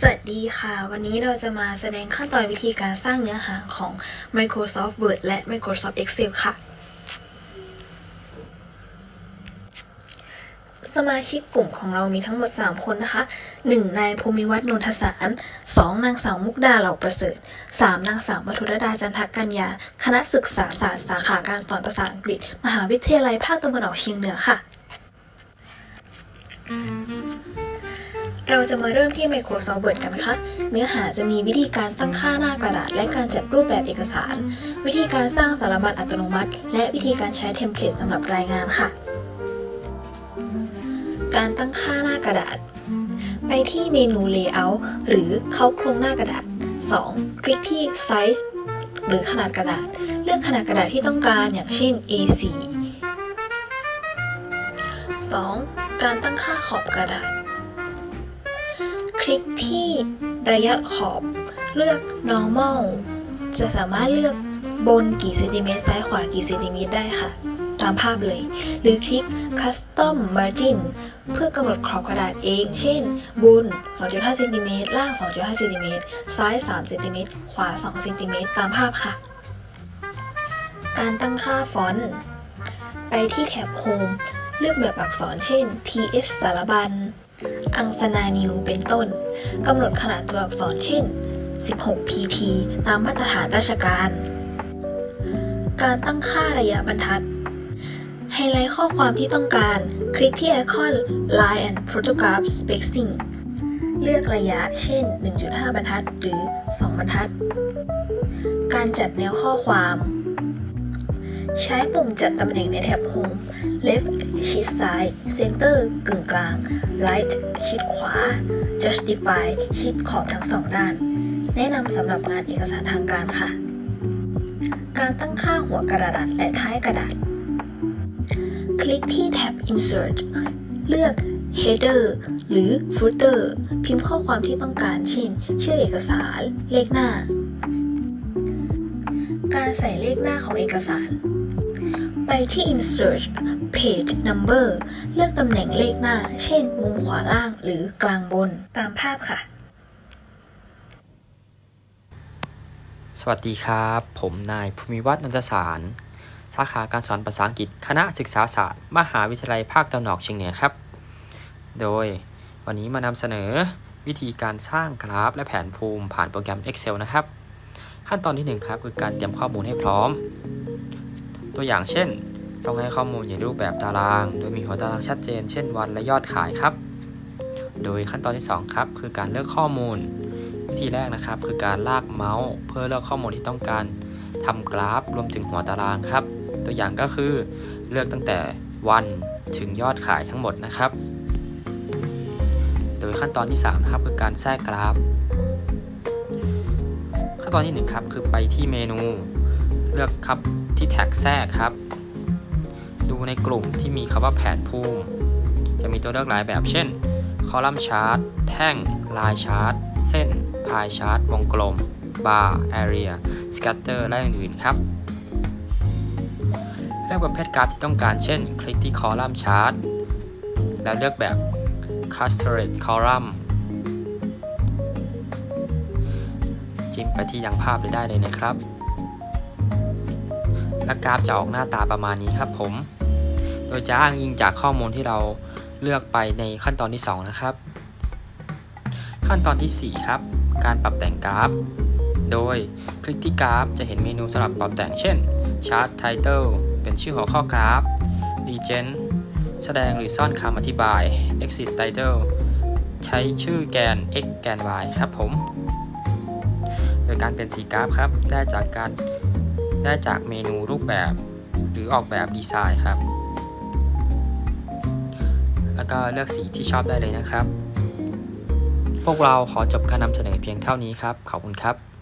สวัสดีค่ะ วันนี้เราจะมาแสดงขั้นตอนวิธีการสร้างเนื้อหาของ Microsoft Word และ Microsoft Excel ค่ะ สมาชิกกลุ่มของเรามีทั้งหมด 3 คนนะคะ 1. นายภูมิวัฒน์นนทสาร 2. นางสาวมุกดาเหล่าประเสริฐ 3. นางสาวมัทุรดาจันทกัญญา คณะศึกษาศาสตร์สาขาการสอนภาษาอังกฤษ มหาวิทยาลัยภาคตะวันออกเฉียงเหนือค่ะ เราจะมาเริ่มที่ Microsoft Word กันนะคะ เนื้อหาจะมีวิธีการตั้งค่าหน้ากระดาษ และการจัดรูปแบบเอกสาร วิธีการสร้างสารบัญอัตโนมัติ และวิธีการใช้เทมเพลตสำหรับรายงานค่ะ การตั้งค่าหน้ากระดาษ ไปที่เมนู Layout หรือเข้าโครงหน้ากระดาษ 2. คลิกที่ Size หรือขนาดกระดาษ เลือกขนาดกระดาษที่ต้องการอย่างเช่น A4 2. การตั้งค่าขอบกระดาษ คลิกที่ระยะขอบเลือก normal จะสามารถเลือกบนกี่เซนติเมตรซ้ายขวากี่เซนติเมตรได้ค่ะ ตามภาพเลย หรือคลิก custom margin เพื่อกำหนดขอบกระดาษเอง เช่น บน 2.5เซนติเมตรล่าง 2.5เซนติเมตรซ้าย 3 เซนติเมตรขวา 2 เซนติเมตรตามภาพค่ะ การตั้งค่าฟอนต์ไปที่แถบ Home เลือกแบบอักษรเช่น TS สารบัญ อังสนานิวเป็นต้นกำหนดขนาดตัวอักษรเช่น 16 pt ตามมาตรฐานราชการ การตั้งค่าระยะบรรทัด ไฮไลท์ข้อความที่ต้องการ คลิกที่ไอคอน Line and Photograph Spacing เลือกระยะเช่น 1.5 บรรทัด หรือ 2 บรรทัด การจัดแนวข้อความ ใช้ปุ่มจัดตำแหน่งในแถบ Home Left ชิดซ้าย Center กึ่งกลาง Right ชิดขวา Justify ชิดขอบทั้งสองด้าน แนะนำสำหรับงานเอกสารทางการค่ะ การตั้งค่าหัวกระดาษและท้ายกระดาษ คลิกที่แท็บ Insert เลือก Header หรือ Footer พิมพ์ข้อความที่ต้องการเช่น ชื่อเอกสาร เลขหน้า การใส่เลขหน้าของเอกสาร ที่ Insert Page Number เลือกตำแหน่งเลขหน้า เช่น มุมขวาล่างหรือกลางบนตามภาพค่ะ สวัสดีครับ ผมนายภูมิวัฒน์นันทสาร สาขาการสอนภาษาอังกฤษคณะศึกษาศาสตร์ มหาวิทยาลัยภาคตะวันออกเฉียงเหนือครับ โดยวันนี้มานำเสนอวิธีการสร้างกราฟและแผนภูมิผ่านโปรแกรม Excel นะครับ ขั้นตอนที่1ครับคือการเตรียมข้อมูลให้พร้อม ตัวอย่างเช่น ต้องให้ข้อมูลอยู่ในรูปแบบตาราง โดยมีหัวตารางชัดเจน เช่นวันและยอดขายครับ โดยขั้นตอนที่ 2 ครับ คือการเลือกข้อมูล วิธีแรกนะครับ คือการลากเมาส์เพื่อเลือกข้อมูลที่ต้องการทำกราฟรวมถึงหัวตารางครับ ตัวอย่างก็คือเลือกตั้งแต่วันถึงยอดขายทั้งหมดนะครับ โดยขั้นตอนที่ 3 นะครับ คือการแทรกกราฟ ขั้นตอนที่ 1 ครับ คือไปที่เมนู เลือกครับที่แท็กแทรกครับ ดูในกลุ่มที่มีคำว่าแผนภูมิ จะมีตัวเลือกหลายแบบ เช่น คอลัมน์ชาร์ตแท่ง ลายชาร์ตเส้น พายชาร์ตวงกลม บาร์แอเรียสแกตเตอร์และอื่นๆครับเลือกประเภทกราฟที่ต้องการเช่น คลิกที่คอลัมน์ชาร์ตแล้วเลือกแบบ clustered column จิ้มไปที่ยังภาพเลยได้เลยนะครับ และกราฟจะออกหน้าตาประมาณนี้ครับผม โดยจะอ้างอิงจากข้อมูลที่เราเลือกไปในขั้นตอนที่ 2 นะครับ ขั้นตอนที่ 4 ครับ การปรับแต่งกราฟ โดยคลิกที่กราฟจะเห็นเมนูสำหรับปรับแต่งเช่น Chart Title เป็นชื่อหัวข้อกราฟ Legend แสดงหรือซ่อนคำอธิบาย Exit Title ใช้ชื่อแกน x แกน y ครับผม โดยการเป็นสีกราฟครับ ได้จากการ ได้จากเมนูรูปแบบ หรือออกแบบดีไซน์ครับ แล้วก็เลือกสีที่ชอบได้เลยนะครับ พวกเราขอจบการนำเสนอเพียงเท่านี้ครับ ขอบคุณครับ